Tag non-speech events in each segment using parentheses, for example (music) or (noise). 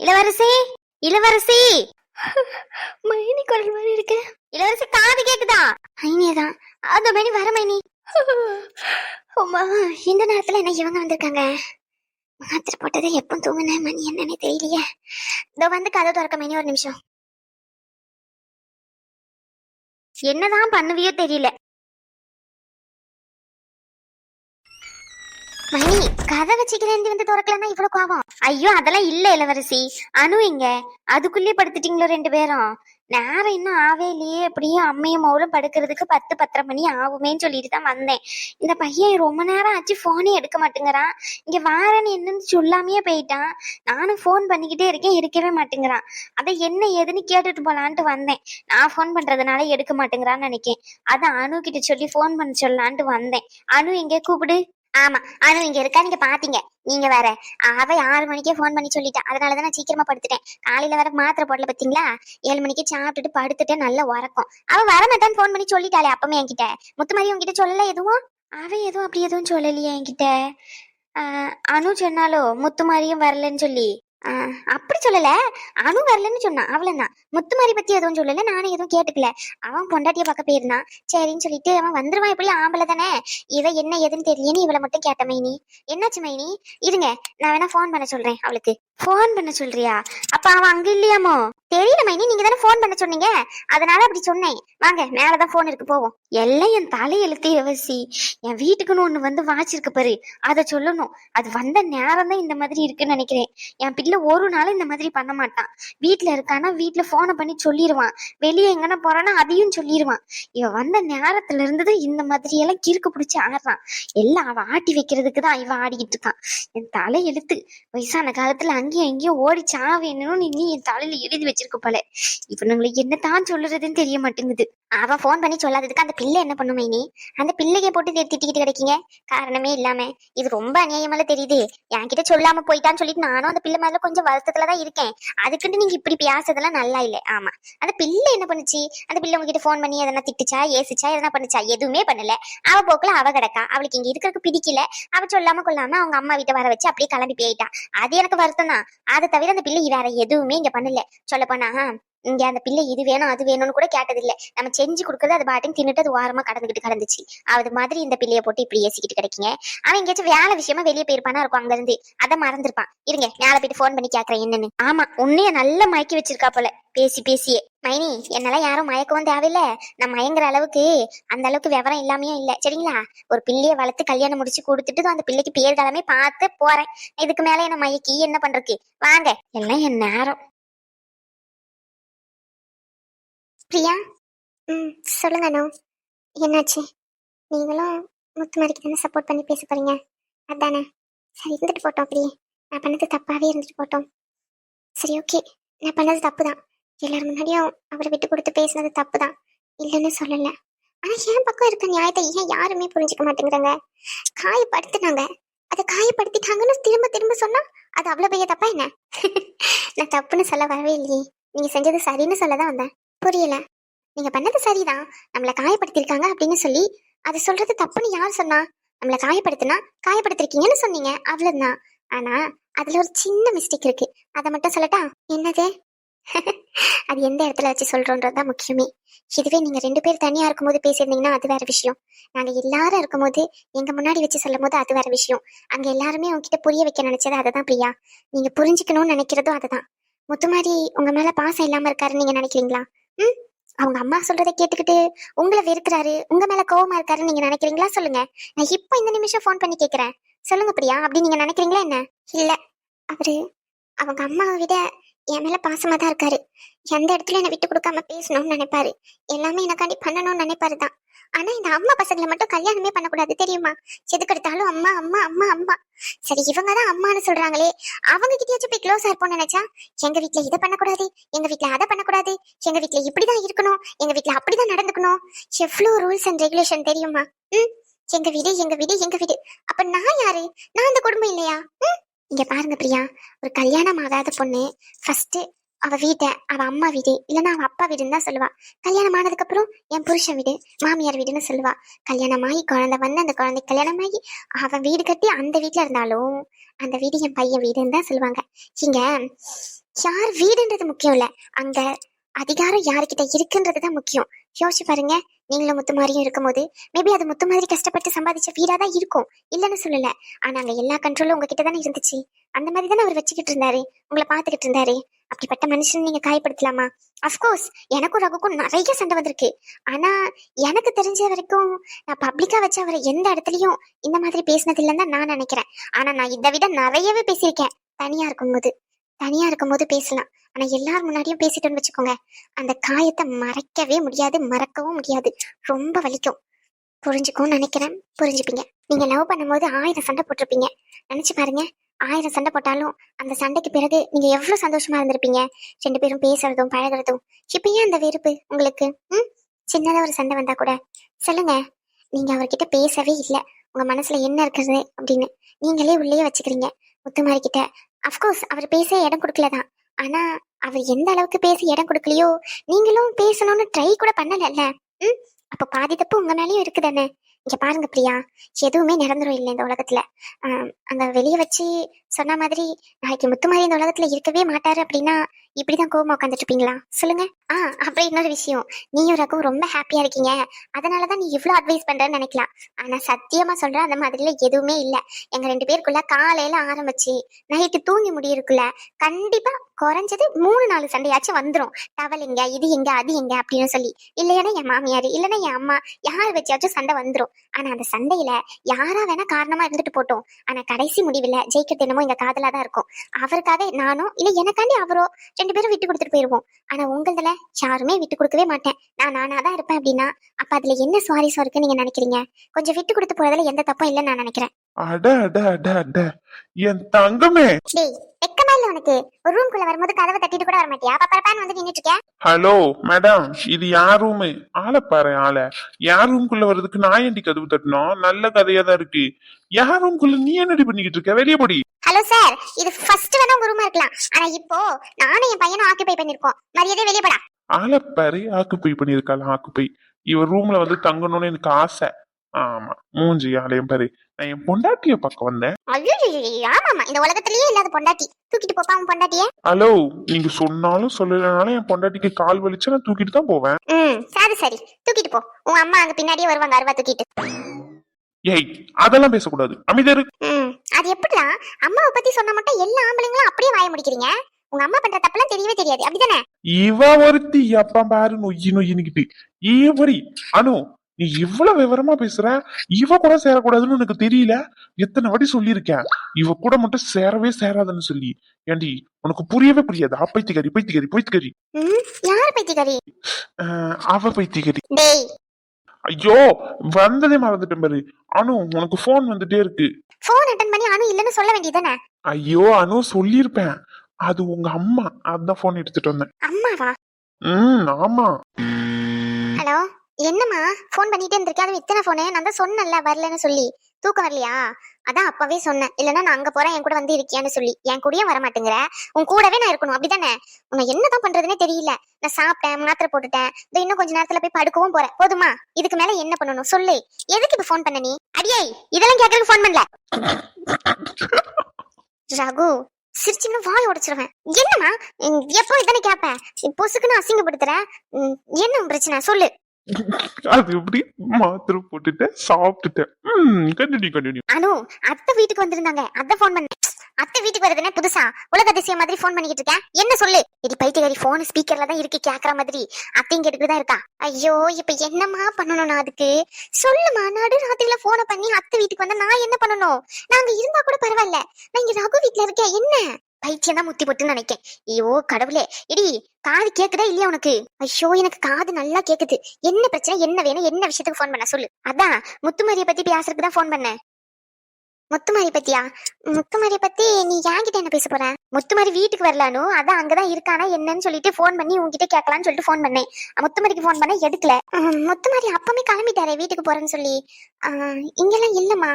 இளவரசி இளவரசி. (laughs) மைனி குரல் மாதிரி இருக்கு. இளவரசி காது கேக்குதா? மைனியதான் அந்த மைனி வர மைனி. (laughs) அம்மா இந்த நேரத்துல என்ன இவங்க வந்திருக்காங்க? மாத்திரை போட்டது எப்போ தூங்குன மணி என்னன்னு தெரியலையே. இதோ வந்து கதை திறக்க மணி ஒரு நிமிஷம். என்னதான் பண்ணுவியோ தெரியல. மணி கதை வச்சுக்கிறேன் வந்து திறக்கலன்னா இவ்வளவு கோவம் ஐயோ அதெல்லாம் இல்ல இளவரசி. அனு இங்க அதுக்குள்ளே படுத்துட்டீங்களோ ரெண்டு பேரும்? நேரம் இன்னும் ஆவே இல்லையே. எப்படியும் அம்மையும் மௌலும் படுக்கிறதுக்கு பத்து பத்தரை மணி ஆகுமேன்னு சொல்லிட்டு தான் வந்தேன். இந்த பையன் ரொம்ப நேரம் ஆச்சு போனே எடுக்க மாட்டேங்கிறான். இங்க வாரன்னு என்னன்னு சொல்லாமையே போயிட்டான். நானும் ஃபோன் பண்ணிக்கிட்டே இருக்கேன் இருக்கவே மாட்டேங்கிறான். அதை என்ன ஏதுன்னு கேட்டுட்டு போலான்ட்டு வந்தேன். நான் ஃபோன் பண்றதுனால எடுக்க மாட்டேங்கிறான்னு நினைக்கேன். அதான் அனு கிட்ட சொல்லி ஃபோன் பண்ண சொல்லலான்ட்டு வந்தேன். அனு எங்கே? கூப்பிடு. ஆமா. அனு இங்க இருக்கா? நீங்க பாத்தீங்க. நீங்க வேற. அவ ஆறு மணிக்கே ஃபோன் பண்ணி சொல்லிட்டான் அதனாலதான் நான் சீக்கிரமா படுத்துட்டேன். காலையில வேற மாத்திரை போடல பாத்தீங்களா? ஏழு மணிக்கு சாப்பிட்டுட்டு படுத்துட்டேன் நல்லா உறக்கம். அவ வரமாட்டான்னு ஃபோன் பண்ணி சொல்லிட்டாளே அப்பமே என்கிட்ட. முத்துமாரி உங்ககிட்ட சொல்லல எதுவும்? அவ எதுவும் அப்படி எதுவும் சொல்லலையே என்கிட்ட? ஆஹ் அனு சொன்னாலோ முத்துமாரியும் வரலன்னு சொல்லி. அப்படி சொல்லல. அனு வரலன்னு சொன்னான். அவ்வளவுதான். முத்துமாரி பத்தி எதுவும் சொல்லல. நானும் எதுவும் கேட்டுக்கல. அவன் பொண்டாட்டிய பார்க்க போயிருந்தான். சரின்னு சொல்லிட்டு அவன் வந்துருவான். இப்படி ஆம்பளை தானே? இவ என்ன ஏதுன்னு தெரியலன்னு இவளை மட்டும் கேட்ட மைனி. என்னாச்சு மைனி? இருங்க. நான் வேணா ஃபோன் பண்ண சொல்றேன் அவளுக்கு. ஃபோன் பண்ண சொல்றியா? அப்ப அவன் அங்க இல்லையாமோ? தெரியல மைனி நீங்க தானே ஃபோன் பண்ண சொன்னீங்க. அதனால அப்படி சொன்னேன். வாங்க மேலதான் ஃபோன் இருக்கு போவோம். எல்லாம் என் தலையெழுத்து எவசி என் வீட்டுக்குன்னு ஒண்ணு வந்து வாச்சிருக்கு பாரு அதை சொல்லணும். அது வந்த நேரம் தான் இந்த மாதிரி இருக்குன்னு நினைக்கிறேன். என் பிள்ளை ஒரு நாளும் இந்த மாதிரி பண்ண மாட்டான். வீட்ல இருக்கானா வீட்டுல போனை பண்ணி சொல்லிடுவான் வெளியே எங்கன்னா போறானா அதையும் சொல்லிடுவான் இவன் வந்த நேரத்துல இருந்தது இந்த மாதிரி எல்லாம் கிறுக்கு பிடிச்சி ஆடுறான். எல்லாம் அவ ஆட்டி வைக்கிறதுக்கு தான் இவன் ஆடிக்கிட்டு இருக்கான். என் தலை எழுத்து வயசான காலத்துல அங்கேயும் எங்கேயும் ஓடி சாவேணும்னு நீ என் தலையில எழுதி வச்சிருக்க போல. இவனுங்களை என்னதான் சொல்லுறதுன்னு தெரிய மாட்டேங்குது. அவன் ஃபோன் பண்ணி சொல்லாததுக்கு அந்த பிள்ளை என்ன பண்ணுமே நீ அந்த பிள்ளைக்கு போட்டு திட்டிக்கிட்டு கிடைக்கீங்க? காரணமே இல்லாம. இது ரொம்ப அநியாயமால தெரியுது. என்கிட்ட சொல்லாம போயிட்டான்னு சொல்லிட்டு நானும் அந்த பிள்ளை மேல கொஞ்சம் வருத்தத்துல தான் இருக்கேன். அதுக்குன்னு நீங்க இப்படி பேசுறதெல்லாம் நல்லா இல்லை. ஆமா. அந்த பிள்ளை என்ன பண்ணுச்சு? அந்த பிள்ளை உங்ககிட்ட ஃபோன் பண்ணி எதனா திட்டுச்சா ஏசிச்சா எதனா பண்ணுச்சா? எதுவுமே பண்ணல. அவ போக்குல அவ கிடக்கா. அவளுக்கு இங்க இருக்கிறதுக்கு பிடிக்கல. அவ சொல்லாம கொள்ளாம அவங்க அம்மா வீட்டை வர வச்சு அப்படியே கிளம்பி போயிட்டா. அது எனக்கு வருத்தம் தான் அதை தவிர அந்த பிள்ளை வேற எதுவுமே இங்க பண்ணல. சொல்ல போனா இங்க அந்த பிள்ளை இது வேணும் அது வேணும்னு கூட கேட்டதில்ல. நம்ம செஞ்சு கொடுக்கறது அது பாட்டையும் தின்னுட்டு அது ஓரமா கடந்துகிட்டு கடந்துச்சு. அது மாதிரி இந்த பிள்ளைய போட்டு இப்படி ஏசிக்கிட்டு கிடைக்கீங்க. அவன் எங்கேயாச்சும் வேலை விஷயமா வெளியே போயிருப்பானா இருக்கும் அங்க இருந்து அதை மறந்துருப்பான். இருங்க மேல போயிட்டு போன் பண்ணி கேக்குறேன் என்னன்னு. ஆமா உன்னைய நல்லா மயக்கி வச்சிருக்கா போல. பேசி பேசியே. மைனி என்னால யாரும் மயக்கவும் தேவையில்ல. நான் மயங்குற அளவுக்கு அந்த அளவுக்கு விவரம் இல்லாமையும் இல்ல. சரிங்களா? ஒரு பிள்ளைய வளர்த்து கல்யாணம் முடிச்சு கொடுத்துட்டு அந்த பிள்ளைக்கு பேர் காலமே பார்த்து போறேன். இதுக்கு மேல என்ன மயக்கி என்ன பண்றதுக்கு வாங்க. எல்லாம் என் நேரம். பிரியா? ம் சொல்லுங்க அனு. என்னாச்சு? நீங்களும் முத்துமாரிக்கு தானே சப்போர்ட் பண்ணி பேச போறீங்க? அதானே? சரி இருந்துட்டு போட்டோம் அப்படியே நான் பண்ணது தப்பாகவே இருந்துட்டு போட்டோம். சரி ஓகே. நான் பண்ணது தப்பு தான் எல்லார் முன்னாடியும் அவரை விட்டு கொடுத்து பேசுனது தப்பு தான் இல்லைன்னு சொல்லலை. ஆனால் என் பக்கம் இருக்க நியாயத்தை ஏன் யாருமே புரிஞ்சுக்க மாட்டேங்கிறாங்க? காயப்படுத்தினாங்க. அதை காயப்படுத்திட்டாங்கன்னு திரும்ப திரும்ப சொன்னா அது அவ்வளோ பெரிய தப்பா என்ன? (laughs) நான் தப்புன்னு சொல்ல வரவே இல்லையே. நீங்க செஞ்சது சரின்னு சொல்ல தான் வந்தேன். புரியல. நீங்க பண்ணது சரிதான். நம்மள காயப்படுத்திருக்காங்க அப்படின்னு சொல்லி அது சொல்றது தப்புன்னு யார் சொன்னா? நம்மள காயப்படுத்தினா காயப்படுத்திருக்கீங்கன்னு சொன்னீங்க. அவ்வளவுதான். ஆனா அதுல ஒரு சின்ன மிஸ்டேக் இருக்கு. அதை மட்டும் சொல்லட்டா? என்னது? (laughs) அது எந்த இடத்துல வச்சு சொல்றோன்றதுதான் முக்கியமே. இதுவே நீங்க ரெண்டு பேர் தனியா இருக்கும்போது பேசியிருந்தீங்கன்னா அது வேற விஷயம். நாங்க எல்லாரும் இருக்கும்போது எங்க முன்னாடி வச்சு சொல்லும் போது அது வேற விஷயம். அங்க எல்லாருமே உங்ககிட்ட புரிய வைக்க நினைச்சது அதுதான் பிரியா. நீங்க புரிஞ்சுக்கணும்னு நினைக்கிறதும் அதுதான். முத்துமாரி உங்க மேல பாசம் இல்லாம இருக்காருன்னு நீங்க நினைக்கிறீங்களா? ம்? அவங்க அம்மா சொல்றதை கேட்டுக்கிட்டு உங்களை வெறுக்கிறாரு உங்க மேல கோவமா இருக்காருன்னு நீங்க நினைக்கிறீங்களா? சொல்லுங்க. நான் இப்போ இந்த நிமிஷம் ஃபோன் பண்ணி கேக்குறேன். சொல்லுங்க பிரியா அப்படி நீங்க நினைக்கிறீங்களா என்ன? இல்ல. அவரு அவங்க அம்மாவை விட என் மேல பாசமா தான் இருக்காரு. எந்த இடத்துல என்னை விட்டு கொடுக்காம பேசணும்னு நினைப்பாரு. எல்லாமே எனக்காண்டி பண்ணணும்னு நினைப்பாரு தான். ஆனா இந்த அம்மா பசங்களை மட்டும் கல்யாணமே பண்ணக்கூடாது தெரியுமா? எதுக்கு எடுத்தாலும் அம்மா அம்மா அம்மா அம்மா. சரி இவங்க தான் அம்மான்னு சொல்றாங்களே. அவங்க கிட்டயாச்சும் போய் க்ளோஸ் இருப்போம்னு நினைச்சா எங்க வீட்ல இதை பண்ணக்கூடாது எங்க வீட்டுல அதை பண்ணக்கூடாது எங்க வீட்ல இப்படிதான் இருக்கணும் எங்க வீட்ல அப்படிதான் நடந்துக்கணும். எவ்வளவு ரூல்ஸ் அண்ட் ரெகுலேஷன் தெரியுமா? ம்? எங்க வீடு எங்க வீடு எங்க வீடு. அப்ப நான் யாரு? நான் அந்த குடும்பம் இல்லையா? ம்? இங்க பாருங்க பிரியா ஒரு கல்யாணம் ஆகாத பொண்ணு ஃபர்ஸ்ட் அவ வீட்டை அவ அம்மா வீடு இல்லைன்னா அவ அப்பா வீடுன்னு தான் சொல்லுவா. கல்யாணம் ஆனதுக்கு அப்புறம் என் புருஷன் வீடு மாமியார் வீடுன்னு சொல்லுவா. கல்யாணமாகி குழந்தை வந்து அந்த குழந்தை கல்யாணமாகி அவன் வீடு கட்டி அந்த வீட்டுல இருந்தாலும் அந்த வீடு என் பையன் வீடுன்னு தான் சொல்லுவாங்க. இங்க யார் வீடுன்றது முக்கியம் இல்ல. அங்க அதிகாரம் யாருக்கிட்ட இருக்குன்றது தான் முக்கியம். யோசிச்சு பாருங்க நீங்களும் முத்து மாதிரியும் இருக்கும்போது மேபி அது முத்து மாதிரி கஷ்டப்பட்டு சம்பாதிச்ச வீடா தான் இருக்கும். இல்லைன்னு சொல்லல. ஆனா அங்க எல்லா கண்ட்ரோலும் உங்ககிட்ட தானே இருந்துச்சு. அந்த மாதிரி தானே அவர் வச்சுக்கிட்டு இருந்தாரு. உங்களை பாத்துக்கிட்டு இருந்தாரு. அப்படிப்பட்ட மனுஷன் நீங்க காயப்படுத்தலாமா? அஃப்கோர்ஸ் எனக்கும் ரகுக்கும் நிறைய சண்டை வந்திருக்கு. ஆனா எனக்கு தெரிஞ்ச வரைக்கும் நான் பப்ளிக்கா வச்சு அவரை எந்த இடத்துலயும் இந்த மாதிரி பேசினது இல்லைன்னு நான் நினைக்கிறேன். ஆனா நான் இதை விட நிறையவே பேசியிருக்கேன். தனியா இருக்கும்போது. தனியா இருக்கும்போது பேசலாம். ஆனா எல்லார் முன்னாடியும் பேசிட்டோன்னு வச்சுக்கோங்க. அந்த காயத்தை மறைக்கவே முடியாது மறக்கவும் முடியாது. ரொம்ப வலிக்கும். புரிஞ்சுக்கும்னு நினைக்கிறேன். புரிஞ்சுப்பீங்க. நீங்க லவ் பண்ணும்போது ஆயிரம் சண்டை போட்டிருப்பீங்க. நினைச்சு பாருங்க. ஆயிரம் சண்டை போட்டாலும் அந்த சண்டைக்கு பிறகு நீங்க எவ்வளவு சந்தோஷமா இருந்திருப்பீங்க? ரெண்டு பேரும் பேசுறதும் பழகுறதும். இப்ப ஏன் அந்த வெறுப்பு உங்களுக்கு? ம்? சின்னதா ஒரு சண்டை வந்தா கூட. சொல்லுங்க. நீங்க அவர்கிட்ட பேசவே இல்லை. உங்க மனசுல என்ன இருக்கிறது அப்படின்னு. நீங்களே உள்ளே வச்சுக்கிறீங்க. முத்துமாரி கிட்ட. அஃப்கோர்ஸ் அவர் பேச இடம் கொடுக்கலதான். ஆனா அவர் எந்த அளவுக்கு பேசி இடம் கொடுக்கலையோ நீங்களும் பேசணும்னு ட்ரை கூட பண்ணலல்ல. ம்? அப்ப பாதி தப்பு உங்க மேலேயும் இருக்குதானே? இங்க பாருங்க பிரியா எதுவுமே நிரந்தரம் இல்லை இந்த உலகத்துல. ஆம், அங்க வெளிய வச்சு சொன்ன மாதிரி நாளைக்கு முத்துமாரி இந்த உலகத்துல இருக்கவே மாட்டாரு அப்படின்னா இப்படிதான் கோவமா உட்காந்துட்டு இருப்பீங்களா சொல்லுங்க. ஆ அப்புறம் இன்னொரு விஷயம். நீயும் ரகு ரொம்ப ஹாப்பியா இருக்கீங்க. அதனாலதான் நீ இவ்வளவு அட்வைஸ் பண்றேன்னு நினைக்கலாம். ஆனா சத்தியமா சொல்றேன் அந்த மாதிரில எதுவுமே இல்ல. எங்க ரெண்டு பேருக்குள்ள காலையில ஆரம்பிச்சு நைட்டு தூங்கி முடியிருக்குள்ள கண்டிப்பா குறைஞ்சது மூணு நாலு சண்டையாச்சும் வந்துரும். டவல் எங்க இது எங்க அது எங்க அப்படின்னு சொல்லி. இல்லைன்னா என் மாமியார் இல்லைன்னா என் அம்மா யார் வச்சாச்சும் சண்டை வந்துரும். ஆனா அந்த சண்டையில யாரா வேணா காரணமா இருந்துட்டு போட்டோம். ஆனா கடைசி முடிவுல ஜெயிக்கிறது என்னமோ எங்க காதலா தான் இருக்கும். அவருக்காக நானும் இல்ல எனக்காண்டி அவரோ ரெண்டு பேரும் விட்டு கொடுத்துட்டு போயிருவோம். ஆனா உங்களதுல யாருமே விட்டு கொடுக்கவே மாட்டேன். நான் நானா தான் இருப்பேன் அப்படின்னா அப்ப அதுல என்ன சுவாரஸ்யம் இருக்குன்னு நீங்க நினைக்கிறீங்க? கொஞ்சம் விட்டு கொடுத்து போறதுல எந்த தப்பும் இல்லைன்னு நான் நினைக்கிறேன். அட அட அட அட. என் தங்கமே. டேய் வெக்கமா இல்ல உனக்கு. ஒரு ரூம்குள்ள வரும்போது கதவை தட்டிட்டு கூட வர மாட்டியா பப்பரப்பான்னு வந்து நின்னுட்டு இருக்க ஹலோ மேடம் இது யார் ரூமு ஆளை பாரு ஆளை. யார் ரூம்குள்ள வர்றதுக்கு நான் ஏண்டி கதவு தட்டணும் நல்ல கதையா தான் இருக்கு. யார் ரூம்குள்ள நீ என்னடி பண்ணிக்கிட்டு இருக்க? வெளியே போடி. ஹலோ சார் இது ஃபர்ஸ்ட் வேணா உங்க ரூமா இருக்கலாம். ஆனா இப்போ நானும் என் பையனும் ஆக்குபை பண்ணிருக்கோம். மரியாதை வெளியே போடா. ஆளை பாரு ஆக்குப்பை பண்ணியிருக்காள் ஆக்குப்பை ரூம்ல வந்து தங்கணும்னு எனக்கு ஆசை. ஆமா மூஞ்சி ஆலயம் பாரு. நான் என் பொண்டாட்டிய பார்க்க வந்தேன். ஆமாமா இந்த உலகத்திலேயே இல்லாத பொண்டாட்டி. தூக்கிட்டு போப்பா உன் பொண்டாட்டிய. ஹலோ நீங்க சொன்னாலும் சொல்லலைனாலும் என் பொண்டாட்டிக்கு கால் வலிச்சு நான் தூக்கிட்டு தான் போவேன். ம் சரி சரி. தூக்கிட்டு போ. உங்க அம்மா அங்க பின்னாடியே வருவாங்க அருவா தூக்கிட்டு. ஏய் அதெல்லாம் பேசக்கூடாது. அமைதியா ம் அது எப்படிலாம் அம்மாவை பத்தி சொன்னா மட்டும் எல்லா ஆம்பளைங்களும் அப்படியே வாய முடிக்கிறீங்க? உங்க அம்மா பண்ற தப்பெல்லாம் தெரியவே தெரியாது. அப்படிதானே? இவ ஒருத்தி எப்ப பாரு நொய்யி நொய்யினுக்கிட்டு ஈவரி அனு நீ இவ்வளவு விவரமா பேசுற? இவ கூட சேரக்கூடாதுன்னு உனக்கு தெரியல? எத்தனை வாட்டி சொல்லியிருக்கேன். இவ கூட மட்டும் சேரவே சேராதுன்னு சொல்லி. ஏண்டி உனக்கு புரியவே புரியாதா. பைத்தியக்காரி பைத்தியக்காரி பைத்தியக்காரி யார் பைத்தியக்காரி? அவ பைத்தியக்காரி. ஐயோ வந்ததே மறந்துட்டேன் பாரு. அனு உனக்கு போன் வந்துட்டே இருக்கு. ஃபோன் அட்டன் பண்ணி அனு இல்லைன்னு சொல்ல வேண்டியதானே ஐயோ அனு சொல்லியிருப்பேன். அது உங்க அம்மா. அதான் போன் எடுத்துட்டு வந்தேன். அம்மாவா? ம் ஆமா. ஹலோ? என்னம்மா? ஃபோன் பண்ணிட்டே இருந்திருக்கேன் அது இத்தனை ஃபோனு நான் தான் சொன்னேன்ல வரலன்னு சொல்லி. தூக்கம் வரலையா? அதான் அப்பவே சொன்னேன். இல்லைன்னா நான் அங்க போறேன் என் கூட வந்து இருக்கியான்னு சொல்லி. என் கூடயும் வர மாட்டேங்கிற உன் கூடவே நான் இருக்கணும். அப்படிதானே? உன்னை என்னதான் பண்றதுனே தெரியல. நான் சாப்பிட்டேன் மாத்திரை போட்டுட்டேன். இதோ இன்னும் கொஞ்ச நேரத்துல போய் படுக்கவும் போறேன். போதுமா? இதுக்கு மேல என்ன பண்ணணும்? சொல்லு. எதுக்கு இப்ப ஃபோன் பண்ண நீ? அடியே இதெல்லாம் கேட்கறதுக்கு ஃபோன் பண்ணல. ரகு சிரிச்சுன்னு வாய் உடைச்சிருவேன். என்னம்மா? எப்போ இதானே கேப்பேன் பொசுக்குன்னு அசிங்கப்படுத்துற? உம், என்ன பிரச்சனை? சொல்லு. (laughs) அது எப்படி மாத்திரை போட்டுட்டேன் சாப்பிட்டுட்டேன். கண்டினியூ கண்டினியூ அனு அத்தை வீட்டுக்கு வந்திருந்தாங்க. அத்தை ஃபோன் பண்ண அத்தை வீட்டுக்கு வரதுனே புதுசா? உலக அதிசயம் மாதிரி ஃபோன் பண்ணிக்கிட்டு இருக்கேன். என்ன சொல்லு? இது பைத்தியகாரி ஃபோன் ஸ்பீக்கர்ல தான் இருக்கு கேக்குற மாதிரி. அத்தையும் கேட்டுட்டு தான் இருக்கா? ஐயோ இப்ப என்னம்மா பண்ணணும் நான் அதுக்கு? சொல்லுமா நடு ராத்திரில போனை பண்ணி அத்தை வீட்டுக்கு வந்தா நான் என்ன பண்ணணும்? நாங்க இருந்தா கூட பரவாயில்ல. நான் இங்க ரகு வீட்ல இருக்கேன். என்ன? பைத்தியம் தான் முத்தி போட்டுன்னு நினைக்கேன். ஐயோ கடவுளே. இடி காது கேக்குதா இல்லையா உனக்கு? ஐயோ எனக்கு காது நல்லா கேக்குது. என்ன பிரச்சனை? என்ன வேணும்? என்ன விஷயத்துக்கு ஃபோன் பண்ண? சொல்லு. அதான் முத்துமாரிய பத்தி பேசுறதுக்கு தான் ஃபோன் பண்ணேன். முத்துமாரி பத்தியா? முத்துமாரி பத்தி நீ என்கிட்ட என்ன பேச போற? முத்துமாரி வீட்டுக்கு வரலானு? அதான் அங்கதான் இருக்கானா என்னன்னு சொல்லிட்டு ஃபோன் பண்ணி உன்கிட்ட கேட்கலாம்னு சொல்லிட்டு ஃபோன் பண்ணேன். முத்துமாரிக்கு ஃபோன் பண்ண எடுக்கல. முத்துமாரி அப்பமே கிளம்பிட்டாரே வீட்டுக்கு போறேன்னு சொல்லி. இங்கெல்லாம் இல்லம்மா.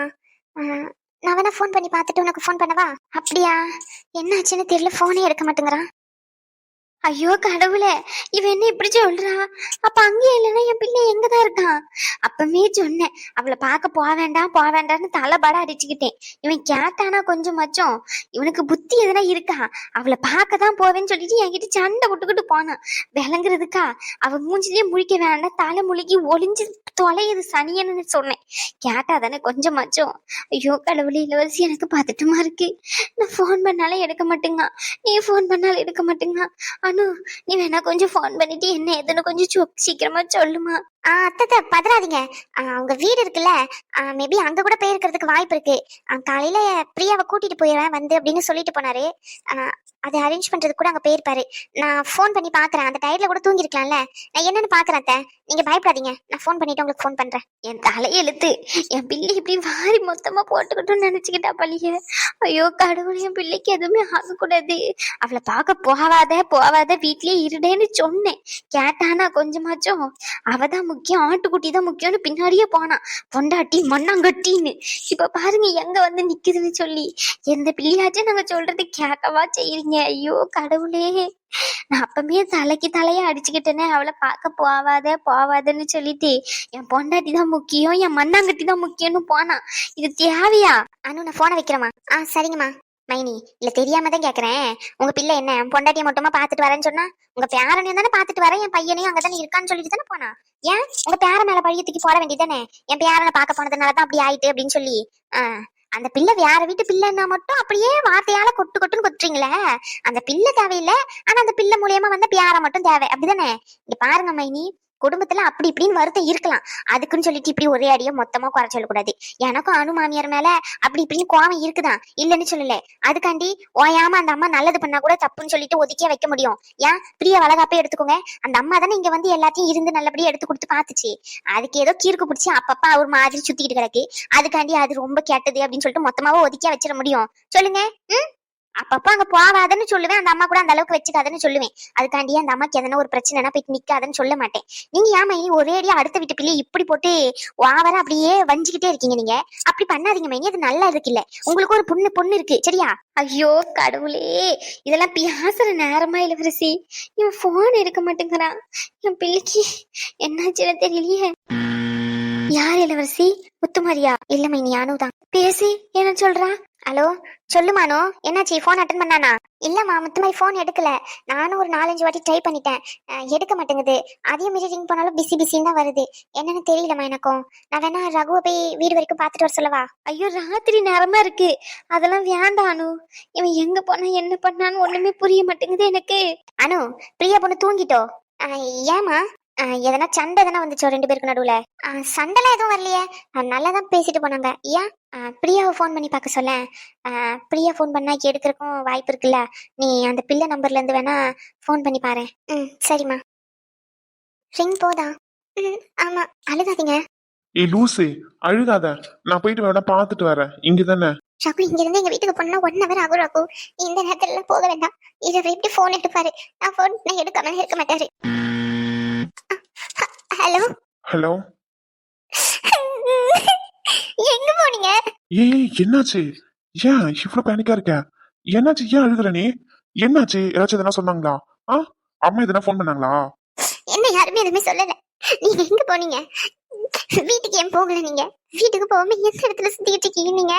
நான் வேணா ஃபோன் பண்ணி பார்த்துட்டு உனக்கு ஃபோன் பண்ணவா? அப்படியா? என்ன ஆச்சுன்னு தெரியல ஃபோனே எடுக்க மாட்டேங்கிறான். ஐயோ கடவுளே இவன் என்ன இப்படி சொல்றா? அப்ப அங்கேயே இல்லைன்னா என் பிள்ளை எங்கதான் இருக்கான் அப்பவே சொன்னேன் அவளை பார்க்க போக வேண்டாம் போக வேண்டாம்னு தலைபாட அடிச்சுக்கிட்டேன். இவன் கேட்டானா கொஞ்சம் மச்சம் இவனுக்கு புத்தி எதனா இருக்கா? அவளை பார்க்க தான் போவேன்னு சொல்லிட்டு என்கிட்ட சண்டை விட்டுக்கிட்டு போனான். விளங்குறதுக்கா அவ மூஞ்சிலேயே முழிக்க வேண்டாம் தலை முழுகி ஒளிஞ்சு தொலையுது சனியன்னு சொன்னேன். கேட்டா தானே கொஞ்சம் மச்சம். ஐயோ கடவுளே இளவரசி எனக்கு பார்த்துட்டுமா இருக்கு. நான் ஃபோன் பண்ணாலும் எடுக்க மாட்டேங்க நீ ஃபோன் பண்ணாலும் எடுக்க மாட்டேங்க அனு நீ வேணா கொஞ்சம் ஃபோன் பண்ணிட்டு என்ன ஏதுன்னு கொஞ்சம் சீக்கிரமா சொல்லுமா. அத்தை பதறாதீங்க. அவங்க வீடு இருக்குல்ல மேபி அங்க கூட போயிருக்கிறதுக்கு வாய்ப்பு இருக்கு. காலையில பிரியாவை கூட்டிட்டு போயிடுவேன் வந்து அப்படின்னு சொல்லிட்டு போனாரு. அதை அரேஞ்ச் பண்றதுக்கு கூட அங்க போயிருப்பாரு. நான் ஃபோன் பண்ணி பாக்குறேன். அந்த டயர்ல கூட தூங்கிருக்கலாம்ல நான் என்னன்னு பாக்குறேன் அத்தை. நீங்க பயப்படாதீங்க. நான் ஃபோன் பண்ணிட்டு உங்களுக்கு ஃபோன் பண்றேன். என் தலையெழுத்து என் பிள்ளை இப்படி வாரி மொத்தமா போட்டுக்கிட்டோம்னு நினைச்சுக்கிட்டா பள்ளிய. ஐயோ கடவுள் என் பிள்ளைக்கு எதுவுமே ஆகக்கூடாது. அவளை பார்க்க போகாத போகாத வீட்லயே இருடேன்னு சொன்னேன். கேட்டானா கொஞ்சமாச்சும். அவதான் முக்கியம் ஆட்டுக்குட்டி தான் முக்கியம்னு பின்னாடியே போனான் பொண்டாட்டி மண்ணாங்கட்டின்னு. இப்ப பாருங்க எங்க வந்து நிக்குதுன்னு சொல்லி. எந்த பிள்ளையாச்சும் நாங்க சொல்றது கேட்கவா செய்யறீங்க ஐயோ கடவுளே. நான் அப்பவே தலைக்கு தலையா அடிச்சுக்கிட்டேனே அவளை பார்க்க போவாத போவாதன்னு சொல்லிட்டு என் பொண்டாட்டி தான் முக்கியம் என் மண்ணாங்கட்டி தான் முக்கியம்னு போனான் இது தேவையா? அனு நான் போனை வைக்கிறேம்மா. ஆ சரிங்கம்மா. மைனி இல்ல தெரியாம தான் கேக்குறேன். உங்க பிள்ளை என்ன பொண்டாட்டிய மட்டுமா பாத்துட்டு வரேன்னு சொன்னா உங்க பேரனையும் தானே பாத்துட்டு வரேன் என் பையனையும் அங்கதானே இருக்கான்னு சொல்லிட்டு தானே போனா? ஏன்? உங்க பேர மேல பழிய தூக்கி போட வேண்டியதானே என் பேரனை பாக்க போனதுனாலதான் அப்படி ஆயிட்டு அப்படின்னு சொல்லி. அந்த பிள்ளை வேற வீட்டு பிள்ளைன்னா மட்டும் அப்படியே வார்த்தையால கொட்டு கொட்டுன்னு கொட்டுறீங்களே? அந்த பிள்ளை தேவையில்லை ஆனா அந்த பிள்ளை மூலியமா வந்த பியார மட்டும் தேவை. அப்படிதானே? இங்க பாருங்க மைனி. குடும்பத்துல அப்படி இப்படின்னு வருத்தம் இருக்கலாம். அதுக்குன்னு சொல்லிட்டு இப்படி ஒரே அடியை மொத்தமா குறை சொல்லக்கூடாது. எனக்கும் அணு மாமியார் மேல அப்படி இப்படின்னு கோவம் இருக்குதான். இல்லைன்னு சொல்லல. அதுக்காண்டி ஓயாம அந்த அம்மா நல்லது பண்ணா கூட தப்புன்னு சொல்லிட்டு ஒதுக்கியே வைக்க முடியும். ஏன்? பிரிய வளகாப்பே எடுத்துக்கோங்க. அந்த அம்மா தானே இங்க வந்து எல்லாத்தையும் இருந்து நல்லபடியா எடுத்து கொடுத்து பாத்துச்சு அதுக்கு ஏதோ கீர்க்கு பிடிச்சி அப்பப்ப அவர் மாதிரி சுத்திக்கிட்டு கிடக்கு. அதுக்காண்டி அது ரொம்ப கெட்டது அப்படின்னு சொல்லிட்டு மொத்தமாவே ஒதுக்கியா வச்சிட முடியும். சொல்லுங்க. ம்? அப்பப்போ அங்க போவாதன்னு சொல்லுவேன். அந்த அம்மா கூட அந்த அளவுக்கு வச்சுக்காதன்னு சொல்லுவேன். அதுக்காண்டி அந்த அம்மாக்கு எதனா ஒரு பிரச்சனைனா போயிட்டு நிக்காதன்னு சொல்ல மாட்டேன். நீங்க ஏன் ஏமா ஒரே அடியா அடுத்த வீட்டு பிள்ளை இப்படி போட்டு வாவர அப்படியே வஞ்சிக்கிட்டே இருக்கீங்க நீங்க? அப்படி பண்ணாதீங்க மைனி அது நல்லா இருக்கு இல்ல உங்களுக்கு ஒரு பொண்ணு பொண்ணு இருக்கு. சரியா? ஐயோ கடவுளே. இதெல்லாம் பேசுற நேரமா இளவரசி இவன் போன் எடுக்க மாட்டேங்கிறான். என் பிள்ளைக்கு என்னாச்சுன்னு தெரியலையே. யார் இளவரசி? முத்துமாரியா? இல்ல மைனி யானுதான் பேசி என்ன சொல்றா? ஹலோ சொல்லுமானோ என்னாச்சு ஃபோன் அட்டன் பண்ணானா? இல்லம்மா முத்துமாரி ஃபோன் எடுக்கல. நானும் ஒரு நாலஞ்சு வாட்டி ட்ரை பண்ணிட்டேன். எடுக்க மாட்டேங்குது. அதையும் மீறி ரிங் பண்ணாலும் பிஸி பிஸின்னு தான் வருது. என்னன்னு தெரியலம்மா எனக்கும். நான் வேணா ரகுவை போய் வீடு வரைக்கும் பார்த்துட்டு வர சொல்லவா? ஐயோ ராத்திரி நேரமா இருக்கு. அதெல்லாம் வேண்டாம் அனு. இவன் எங்க போனா என்ன பண்ணான்னு ஒண்ணுமே புரிய மாட்டேங்குது எனக்கு. அனு பிரியா பொண்ணு தூங்கிட்டோ? அஹ், எதனா சண்டை தானே வந்துச்சோ ரெண்டு பேருக்கு நடுவுல? சண்டைலாம் எதுவும் வரலையே. நல்லா தான் பேசிட்டு போனாங்க. ஏன்? பிரியாவை ஃபோன் பண்ணி பார்க்க சொல்ல. பிரியா ஃபோன் பண்ணா எடுக்கிறதுக்கும் வாய்ப்பு இருக்குல்ல? நீ அந்த பிள்ளை நம்பர்ல இருந்து வேணா ஃபோன் பண்ணி பாரு. ம் சரிம்மா. ரிங் போதா? ம் ஆமா. அழுகாதீங்க ஏய் லூசு. அழுகாத. நான் போயிட்டு வேணா பார்த்துட்டு வரேன். இங்க தானே? ரகு இங்க இருந்து எங்க வீட்டுக்கு போனா ஒன் ஹவர் ஆகும் ரகு இந்த நேரத்துல போக வேண்டாம். இவர் எப்படி ஃபோன் எடுப்பாரு? நான் ஃபோன் நான் எடுக்காம இருக்க மாட்டாரு. ஹலோ? ஹலோ? (laughs) எங்க போனீங்க? ஏய் என்னாச்சு? ஏன் இவ்வளவு பேனிக்கா இருக்க? என்னாச்சு? ஏன் அழுகுற நீ? என்னாச்சு? ஏதாச்சும் எதனா சொன்னாங்களா? ஆ? அம்மா எதனா ஃபோன் பண்ணாங்களா? என்ன யாருமே எதுவுமே சொல்லல. நீங்க எங்க போனீங்க? வீட்டுக்கு ஏன் போகல நீங்க? வீட்டுக்கு போகாம எந்த இடத்துல சுத்திக்கிட்டு இருக்கீங்க நீங்க?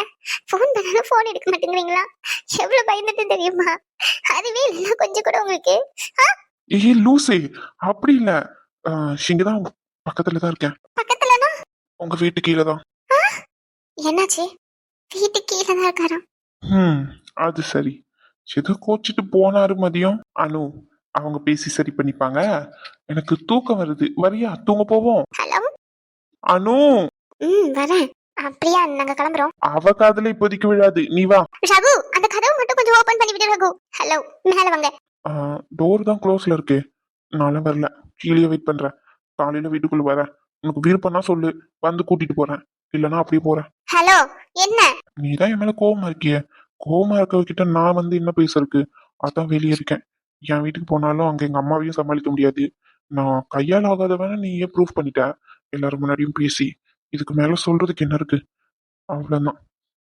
ஃபோன் பண்ணாலும் ஃபோன் எடுக்க மாட்டேங்கிறீங்களா? எவ்வளவு பயந்துட்டு தெரியுமா? அதுவே இல்லைன்னா கொஞ்சம் கூட உங்களுக்கு. ஏய் லூசே. அப்படி இல்ல. ஆ, இங்கதான் உங்க பக்கத்துல தான் இருக்கேன். பக்கத்துலனா உங்க வீட்டு கீழே தான் என்னாச்சு? வீட்டுக்கு கீழே தான் இருக்காராம். ம் அது சரி. ஏதோ கோச்சிட்டு போனாரு மதியம். அனு அவங்க பேசி சரி பண்ணிப்பாங்க. எனக்கு தூக்கம் வருது. வரியா தூங்க போவோம். ஹலோ? அனு! ம் வரேன். பிரியா நாங்க கிளம்புறோம். அவ காதுல இப்போதைக்கு விழாது. நீ வா. ரகு அந்த கதவை மட்டும் கொஞ்சம் ஓபன் பண்ணி விடு ரகு. ஹலோ மேல வாங்க. டோர் தான் க்ளோஸ்ல இருக்கு. நானும் வரல. கீழே வெயிட் பண்றேன். காலையில வீட்டுக்குள்ள வரேன். உனக்கு விருப்பம்னா சொல்லு. வந்து கூட்டிட்டு போறேன். இல்லைன்னா அப்படியே போறேன். ஹலோ என்ன? நீ தான் என் மேல கோவமா இருக்கிய? கோவமா இருக்கவகிட்ட நான் வந்து என்ன பேசுறதுக்கு? அதான் வெளியே இருக்கேன். என் வீட்டுக்கு போனாலும் அங்க எங்க அம்மாவையும் சமாளிக்க முடியாது. நான் கையால் ஆகாதவன நீயே ப்ரூவ் பண்ணிட்ட. எல்லாரும் முன்னாடியும் பேசி இதுக்கு மேல சொல்றதுக்கு என்ன இருக்கு? அவ்வளவுதான்.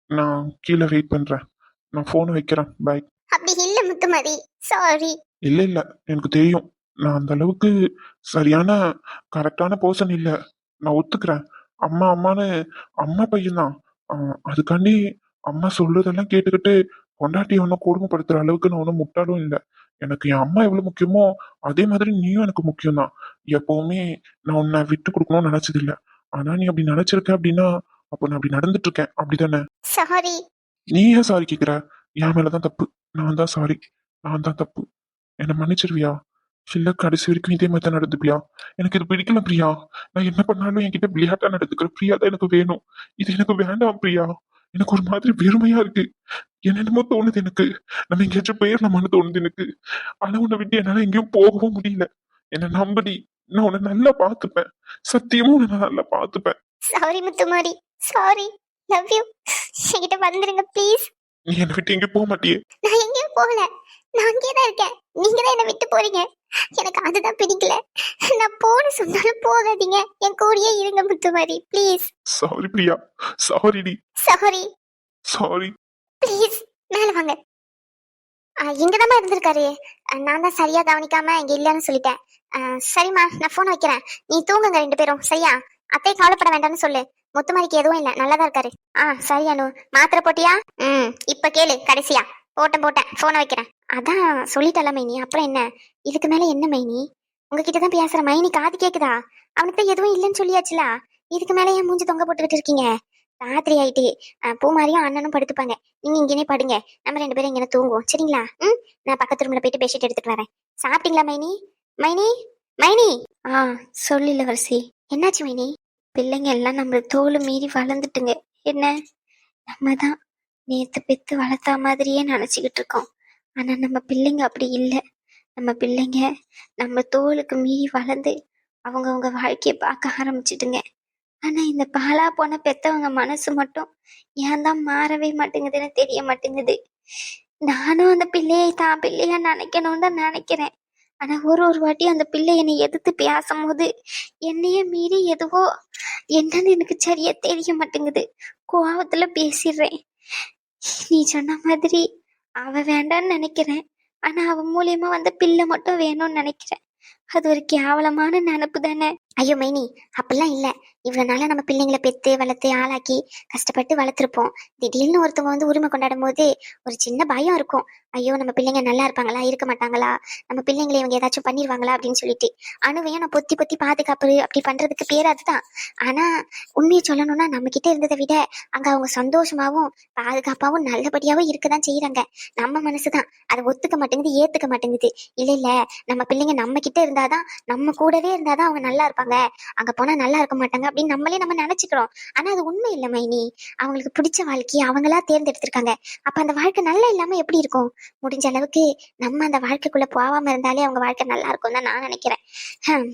நான் கீழே வெயிட் பண்றேன். நான் போனை வைக்கிறேன். பை அப்படி இல்ல முத்துமதி. சாரி இல்ல இல்ல. எனக்கு தெரியும். நான் அந்த அளவுக்கு சரியான கரெக்டான பர்சன் இல்ல. நான் ஒத்துக்கிறேன். அம்மா அம்மான்னு அம்மா பையன்தான். அதுக்காண்டி அம்மா சொல்றதெல்லாம் கேட்டுக்கிட்டு பொண்டாட்டி ஒன்னும் கொடுமைப்படுத்துற அளவுக்கு நான் ஒன்றும் முட்டாளும் இல்லை. எனக்கு என் அம்மா எவ்வளவு முக்கியமோ அதே மாதிரி நீயும் எனக்கு முக்கியம் தான் எப்பவுமே நான் உன்னை விட்டு கொடுக்கணும்னு நினைச்சது இல்ல ஆனா நீ அப்படி நினைச்சிருக்க அப்படின்னா அப்போ நான் அப்படி நடந்துட்டு இருக்கேன் அப்படிதானே? சாரி. நீ ஏன் சாரி கேக்குற? என் மேலதான் தப்பு. நான் தான் சாரி. நான் தான் தப்பு. என்னை மன்னிச்சிருவியா? இல்ல கடைசி வரைக்கும் இதே மாதிரி தான் நடந்துப்பியா எனக்கு இது பிடிக்கல பிரியா. நான் என்ன பண்ணாலும் என்கிட்ட விளையாட்டா நடந்துக்கிற பிரியா தான் எனக்கு வேணும். இது எனக்கு வேண்டாம் பிரியா. எனக்கு ஒரு மாதிரி வெறுமையா இருக்கு. என்னென்னமோ தோணுது எனக்கு. நம்ம எங்கேயாச்சும் போயிடலாமான்னு தோணுது எனக்கு. ஆனா உன்னை விட்டு என்னால எங்கேயும் போகவும் முடியல. என்ன நம்படி. நான் உன்னை நல்லா பார்த்துப்பேன். சத்தியமும் உன்னை நான் நல்லா பார்த்துப்பேன். Sorry Muthumari. Sorry love you என்கிட்ட வந்துருங்க ப்ளீஸ் நீ என்னை விட்டு எங்கேயும் போக மாட்டியே. நான் எங்கேயும் போகல. நான் அங்கேயே தான் இருக்கேன். நீங்க தான் என்னை விட்டு போறீங்க. எனக்கு அதுதான் பிடிக்கல. நான் போன சொன்னாலும் போகாதீங்க. என் கூடயே இருங்க Muthumari. Please sorry Priya. Sorry D. Sorry sorry please மேல வாங்க. இங்கதாம்மா இருந்திருக்காரு. அஹ், நான் தான் சரியா கவனிக்காம இங்க இல்லைன்னு சொல்லிட்டேன். சரிம்மா நான் போன் வைக்கிறேன். நீ தூங்குங்க ரெண்டு பேரும். சரியா? அத்தை கவலைப்பட வேண்டாம்னு சொல்லு. முத்துமாரிக்கு எதுவும் இல்ல. நல்லாதான் இருக்காரு. ஆ சரி அனு. மாத்திரை போட்டியா? ம் இப்ப கேளு. கடைசியா. போட்டேன் போட்டேன். போனை வைக்கிறேன். அதான் சொல்லிட்டல மைனி. அப்புறம் என்ன? இதுக்கு மேல என்ன மைனி? உங்ககிட்ட தான் பேசுற மைனி காது கேக்குதா? அவனுக்கு தான் எதுவும் இல்லைன்னு சொல்லியாச்சுல. இதுக்கு மேல ஏன் மூஞ்சி தொங்க போட்டுக்கிட்டு இருக்கீங்க? ராத்திரி ஆயிட்டு. பூமாரியும் அண்ணனும் படுத்துப்பாங்க. நீங்க இங்கேனே படுங்க. நம்ம ரெண்டு பேரும் இங்கே தூங்குவோம். சரிங்களா? ம்? நான் பக்கத்து ரூம்ல போயிட்டு பெட்ஷீட் எடுத்துட்டு வரேன். சாப்பிட்டீங்களா மைனி? மைனி? மைனி? ஆ சொல்லில வரிசி என்னாச்சு மைனி? பிள்ளைங்க எல்லாம் நம்மள தோலை மீறி வளர்ந்துட்டுங்க. என்ன? நம்ம தான் நேத்து பெத்து வளர்த்தா மாதிரியே நினச்சிக்கிட்டு இருக்கோம். ஆனால் நம்ம பிள்ளைங்க அப்படி இல்லை. நம்ம பிள்ளைங்க நம்ம தோலுக்கு மீறி வளர்ந்து அவங்கவுங்க வாழ்க்கையை பார்க்க ஆரம்பிச்சிட்டுங்க. ஆனால் இந்த பாலா போன பெத்தவங்க மனசு மட்டும் ஏன் தான் மாறவே மாட்டேங்குதுன்னு தெரிய மாட்டேங்குது. நானும் அந்த பிள்ளையை தான் பிள்ளையா நினைக்கணும்னு தான் நினைக்கிறேன். ஆனால் ஒரு ஒரு வாட்டி அந்த பிள்ளை என்னை எதிர்த்து பேசும்போது என்னையே மீறி எதுவோ என்னன்னு எனக்கு சரியா தெரிய மாட்டேங்குது. கோவத்துல பேசிடுறேன். நீ சொன்ன மாதிரி அவ வேண்டான்னு நினைக்கிறேன். ஆனா அவ மூலியமா வந்த பிள்ளை மட்டும் வேணும்னு நினைக்கிறேன். அது ஒரு கேவலமான நினப்பு தானே. ஐயோ மைனி அப்படிலாம் இல்ல. இவ்வளவு நாளா நம்ம பிள்ளைங்களை பெத்து வளர்த்து ஆளாக்கி கஷ்டப்பட்டு வளர்த்துருப்போம். திடீர்னு ஒருத்தவங்க வந்து உரிமை கொண்டாடும் போது ஒரு சின்ன பயம் இருக்கும். ஐயோ நம்ம பிள்ளைங்க நல்லா இருப்பாங்களா? இருக்க மாட்டாங்களா? நம்ம பிள்ளைங்களை இவங்க ஏதாச்சும் பண்ணிடுவாங்களா அப்படின்னு சொல்லிட்டு. அணுவையும் நான் பொத்தி பொத்தி பாதுகாப்பு அப்படி பண்றதுக்கு பேர் அதுதான். ஆனா உண்மையை சொல்லணும்னா நம்ம கிட்ட இருந்ததை விட அங்க அவங்க சந்தோஷமாவும் பாதுகாப்பாவும் நல்லபடியாவும் இருக்கதான் செய்யறாங்க நம்ம மனசுதான். அதை ஒத்துக்க மாட்டேங்குது ஏத்துக்க மாட்டேங்குது. இல்ல இல்ல. நம்ம பிள்ளைங்க நம்ம கிட்ட இருந்தாதான் நம்ம கூடவே இருந்தாதான் அவங்க நல்லா இருப்பாங்க. அங்க போனா நல்லா இருக்க மாட்டாங்க அப்படின்னு நம்மளே நம்ம நினைச்சுக்கிறோம். ஆனா அது உண்மை இல்லை மைனி. அவங்களுக்கு பிடிச்ச வாழ்க்கையை அவங்களா தேர்ந்தெடுத்திருக்காங்க. அப்ப அந்த வாழ்க்கை நல்லா இல்லாம எப்படி இருக்கும்? முடிஞ்ச அளவுக்கு நம்ம அந்த வாழ்க்கைக்குள்ள போகாம இருந்தாலே அவங்க வாழ்க்கை நல்லா இருக்கும் தான் நான் நினைக்கிறேன். ஹம்.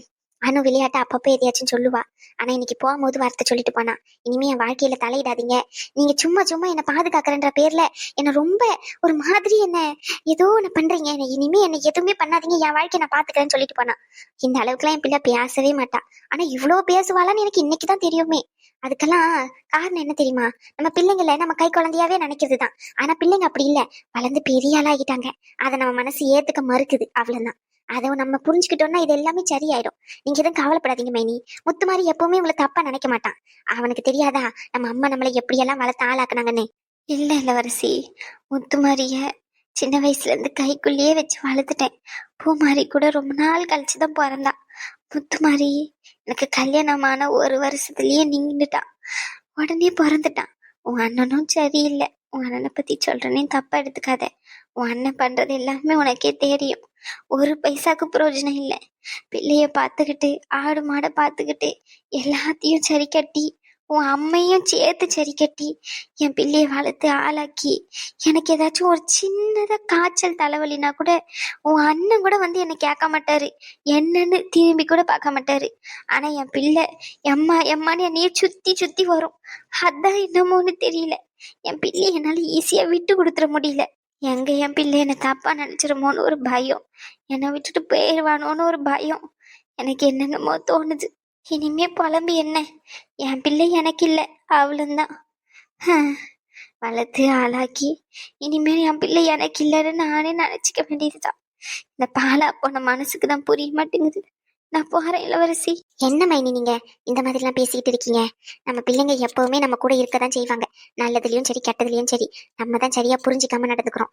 அனு விளையாட்டு அப்பப்போ எதையாச்சும் சொல்லுவா. ஆனா இன்னைக்கு போகும்போது வார்த்தை சொல்லிட்டு போனா இனிமே என் வாழ்க்கையில தலையிடாதீங்க. நீங்க சும்மா சும்மா என்ன பாதுகாக்கிறன்ற பேர்ல என்ன ரொம்ப ஒரு மாதிரி என்ன ஏதோ ஒண்ணு பண்றீங்க. என்ன இனிமே என்ன எதுவுமே பண்ணாதீங்க. என் வாழ்க்கைய நான் பாத்துக்கிறேன்னு சொல்லிட்டு போனா. இந்த அளவுக்குலாம் என் பிள்ளை பேசவே மாட்டா. ஆனா இவ்வளவு பேசுவாளான்னு எனக்கு இன்னைக்குதான் தெரியுமே. அதுக்கெல்லாம் காரணம் என்ன தெரியுமா? நம்ம பிள்ளைங்கள நம்ம கை குழந்தையாவே நினைக்கிறது தான் ஆனா பிள்ளைங்க அப்படி இல்ல. வளர்ந்து பெரிய ஆளாகிட்டாங்க அதை நம்ம மனசு ஏத்துக்க மறுக்குது. அவ்வளவுதான். அதை நம்ம புரிஞ்சுக்கிட்டோம்னா இது எல்லாமே சரியாயிடும். நீங்க எதுவும் கவலைப்படாதீங்க மைனி. முத்து மாதிரி எப்பவுமே உங்களை தப்பா நினைக்க மாட்டான். அவனுக்கு தெரியாதா? நம்ம அம்மா நம்மளை எப்படியெல்லாம் வளர்த்து ஆளாக்குனாங்கன்னு? இல்ல இளவரசி முத்துமாரிய சின்ன வயசுல இருந்து கைக்குள்ளேயே வச்சு வளர்த்துட்டேன். பூமாரி கூட ரொம்ப நாள் கழிச்சு தான் பிறந்தா. முத்துமாரி எனக்கு கல்யாணமான ஒரு வருஷத்துலயே நின்றுட்டான் உடனே பிறந்துட்டான். உன் அண்ணனும் சரியில்லை. உன் அண்ணனை பத்தி சொல்றேனே தப்பா எடுத்துக்காத. உன் அண்ணன் பண்றது எல்லாமே உனக்கே தெரியும். ஒரு பைசாக்கு பிரயோஜனம் இல்லை. பிள்ளைய பார்த்துக்கிட்டு ஆடு மாடை பார்த்துக்கிட்டு எல்லாத்தையும் சரி கட்டி உன் அம்மையும் சேர்த்து சரி கட்டி என் பிள்ளையை வளர்த்து ஆளாக்கி எனக்கு ஏதாச்சும் ஒரு சின்னதாக காய்ச்சல் தலைவலினா கூட உன் அண்ணன் கூட வந்து என்னை கேட்க மாட்டாரு. என்னன்னு திரும்பி கூட பார்க்க மாட்டாரு. ஆனால் என் பிள்ளை எம்மா எம்மான்னு என்னையே சுற்றி சுற்றி வரும். அதான் என்னமோன்னு தெரியல. என் பிள்ளை என்னால் ஈஸியாக விட்டு கொடுத்துட முடியல. எங்க என் பிள்ளை என்னை தப்பாக நினச்சிருமோன்னு ஒரு பயம். என்னை விட்டுட்டு போயிடுவானோன்னு ஒரு பயம். எனக்கு என்னென்னமோ தோணுது. இனிமே புலம்பு என்ன? என் பிள்ளை எனக்கு இல்லை அவளுந்தான் வளர்த்து ஆளாக்கி இனிமேல் என் பிள்ளை எனக்கு இல்லைன்னு நானே நினச்சிக்க வேண்டியதுதான். இந்த பாலா போன மனசுக்கு தான் புரிய மாட்டேங்குது. நான் போகிறேன் இளவரசி. என்ன மைனி நீங்க? இந்த மாதிரி எல்லாம் பேசிக்கிட்டு இருக்கீங்க. நம்ம பிள்ளைங்க எப்பவுமே நம்ம கூட இருக்க தான் செய்வாங்க. நல்லதுலயும் சரி கெட்டதுலயும் சரி. நம்ம தான் சரியா புரிஞ்சுக்காம நடந்துக்கிறோம்.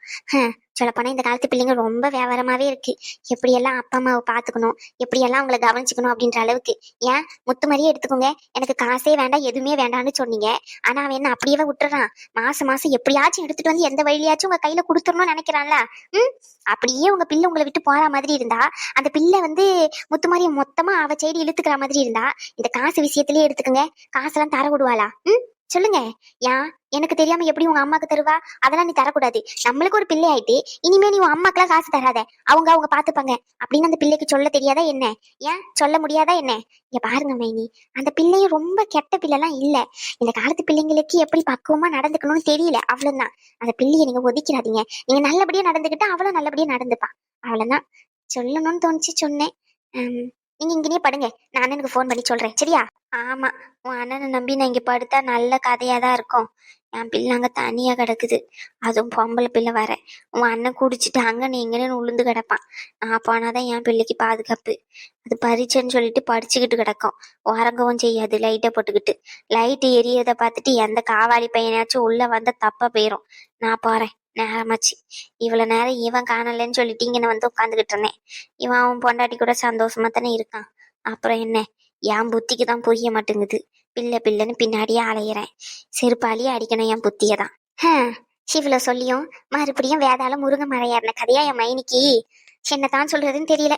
சொல்லப்போனா இந்த காலத்து பிள்ளைங்க ரொம்ப வியாபாரமாவே இருக்கு. எப்படியெல்லாம் அப்பா அம்மாவை பாத்துக்கணும் எப்படியெல்லாம் அவங்கள கவனிச்சுக்கணும் அப்படின்ற அளவுக்கு. ஏன்? முத்து மாதிரியே எடுத்துக்கோங்க. எனக்கு காசே வேண்டாம் எதுவுமே வேண்டாம்னு சொன்னீங்க. ஆனா அவன் என்ன அப்படியே விட்டுறான்? மாசம் மாசம் எப்படியாச்சும் எடுத்துட்டு வந்து எந்த வழியாச்சும் உங்க கையில கொடுத்துடணும்னு நினைக்கிறான்ல. ம்? அப்படியே உங்க பிள்ளை உங்களை விட்டு போற மாதிரி இருந்தா அந்த பிள்ளை வந்து முத்து மாதிரி மொத்தமா அவ சைடு இழுத்துக்கிற மாதிரி இருந்தா இந்த காசு விஷயத்திலேயே எடுத்துக்கங்க. காசெல்லாம் தர விடுவாளா? ம்? சொல்லுங்க. யா எனக்கு தெரியாம எப்படி உங்க அம்மாக்கு தருவா? அதெல்லாம் நீ தரக்கூடாது. நம்மளுக்கு ஒரு பிள்ளை ஆயிட்டு இனிமே நீ உன் அம்மாக்கெல்லாம் காசு தராத. அவங்க அவங்க பாத்துப்பாங்க. அப்படின்னு அந்த பிள்ளைக்கு சொல்ல தெரியாதா என்ன? ஏன்? சொல்ல முடியாதா என்ன? இங்க பாருங்க மைனி. அந்த பிள்ளையும் ரொம்ப கெட்ட பிள்ளைலாம் இல்ல. இந்த காலத்து பிள்ளைங்களுக்கு எப்படி பக்குவமா நடந்துக்கணும்னு தெரியல. அவ்வளவுதான். அந்த பிள்ளைய நீங்க ஒதுக்கிறாதீங்க நீங்க நல்லபடியா நடந்துக்கிட்டா அவளும் நல்லபடியா நடந்துப்பா. அவ்வளவுதான். சொல்லணும்னு தோணுச்சு சொன்னேன். ஹம், நீங்க இங்கேயே படுங்க. நான் அண்ணனுக்கு ஃபோன் பண்ணி சொல்றேன். சரியா? ஆமா. உன் அண்ணனை நம்பி நான் இங்க படுத்தா நல்ல கதையா தான் இருக்கும். என் பிள்ளை அங்க தனியா கிடக்குது. அதுவும் பொம்பளை பிள்ளை வர உன் அண்ணன் குடிச்சிட்டு அங்க நீங்கன்னு உளுந்து கிடப்பான். நான் போனாதான் என் பிள்ளைக்கு பாதுகாப்பு. அது பரீட்சைன்னு சொல்லிட்டு படிச்சுக்கிட்டு கிடக்கும். உறங்கவும் செய்யாது லைட்டை போட்டுக்கிட்டு. லைட்டு எரியதை பார்த்துட்டு எந்த காவாலி பையனாச்சும் உள்ள வந்தா தப்பா போயிரும். நான் போறேன். நேரமாச்சு. இவ்வளவு நேரம் இவன் காணலன்னு சொல்லிட்டு இங்க வந்து உட்காந்துக்கிட்டு இருந்தேன். இவன் அவன் பொண்டாட்டி கூட சந்தோஷமா தானே இருக்கான். அப்புறம் என்ன? என் புத்திக்கு தான் புரிய மாட்டேங்குது. பிள்ளை பிள்ளைன்னு பின்னாடியே அலையிறேன். செருப்பாலேயே அடிக்கணும் என் புத்தியை தான். சிவில சொல்லியும் மறுபடியும் வேதாளம் முருங்க மழையாறின கதையா என் மைனிக்கு? என்னதான் சொல்றதுன்னு தெரியல.